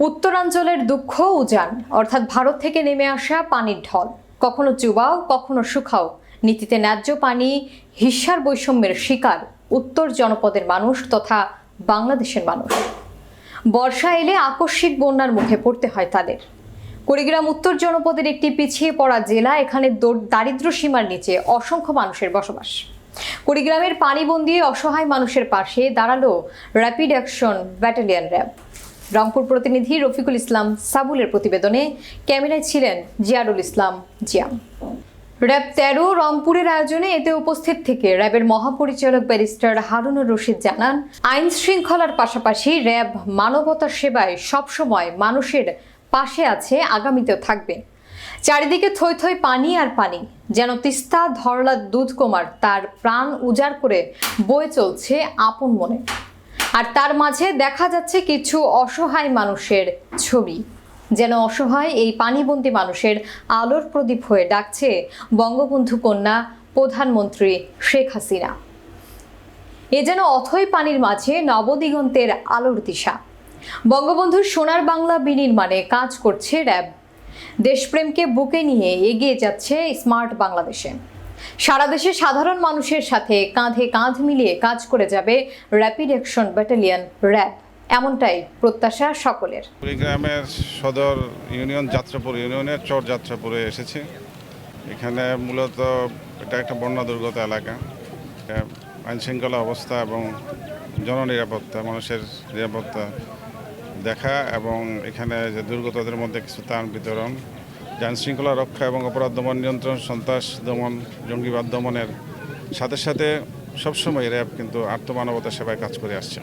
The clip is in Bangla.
উত্তরাঞ্চলের দুঃখ উজান, অর্থাৎ ভারত থেকে নেমে আসা পানির ঢল। কখনো চুবাও, কখনো শুকাও। নীতিতে ন্যায্য পানি হিস্যার বৈষম্যের শিকার উত্তর জনপদের মানুষ তথা বাংলাদেশের মানুষ। বর্ষা এলে আকস্মিক বন্যার মুখে পড়তে হয় তাদের। কুড়িগ্রাম উত্তর জনপদের একটি পিছিয়ে পড়া জেলা, এখানে দর- দারিদ্র সীমার নিচে অসংখ্য মানুষের বসবাস। কুড়িগ্রামের পানিবন্দী অসহায় মানুষের পাশে দাঁড়াল rapid action battalion RAB. Rangpur প্রতিনিধি রফিকুল ইসলাম সাবুলের প্রতিবেদনে ক্যামেরায় ছিলেন জিয়ারুল ইসলাম জিয়াম র্যাব তেরো রংপুরের আয়োজনে এতে উপস্থিত থেকে র্যাবের মহাপরিচালক ব্যারিস্টার হারুনুর রশিদ জানান, আইন শৃঙ্খলার পাশাপাশি র্যাব মানবতার সেবায় সবসময় মানুষের পাশে আছে, আগামীতেও থাকবে। চারিদিকে থই থই পানি আর পানি, যেন তিস্তা ধরলা দুধ কুমার তার প্রাণ উজাড় করে বয়ে চলছে আপন মনে। আর তার মাঝে দেখা যাচ্ছে কিছু অসহায় মানুষের ছবি। যেন অসহায় এই পানিবন্দী মানুষের আলোর প্রদীপ হয়ে ডাকছে বঙ্গবন্ধু কন্যা প্রধানমন্ত্রী শেখ হাসিনা। এ যেন অথই পানির মাঝে নবদিগন্তের আলোর দিশা। বঙ্গবন্ধুর সোনার বাংলা বিনির্মাণে কাজ করছে র্যাব। দেশপ্রেমকে বুকে নিয়ে এগিয়ে যাচ্ছে স্মার্ট বাংলাদেশে। সারা দেশে সাধারণ মানুষের সাথে কাঁধে কাঁধ মিলিয়ে কাজ করে যাবে র্যাপিড অ্যাকশন ব্যাটালিয়ন র্যাব। এমনটাই প্রত্যাশা সকলের। কুড়িগ্রামের সদর ইউনিয়ন যাত্রাপুর ইউনিয়নের চর যাত্রাপুরে এসেছি। এখানে মূলত এটা একটা বন্যা দুর্গত এলাকা। আইন শৃঙ্খলা অবস্থা এবং জননিরাপত্তা, মানুষের নিরাপত্তা দেখা এবং এখানে যে দুর্গতদের মধ্যে কিছু ত্রাণ বিতরণ যে শৃঙ্খলা রক্ষা এবং অপরাধ দমন নিয়ন্ত্রণ, সন্ত্রাস দমন জঙ্গিবাদ দমনের সাথে সাথে সবসময় র্যাব কিন্তু আত্মমানবতা সেবায় কাজ করে আসছে।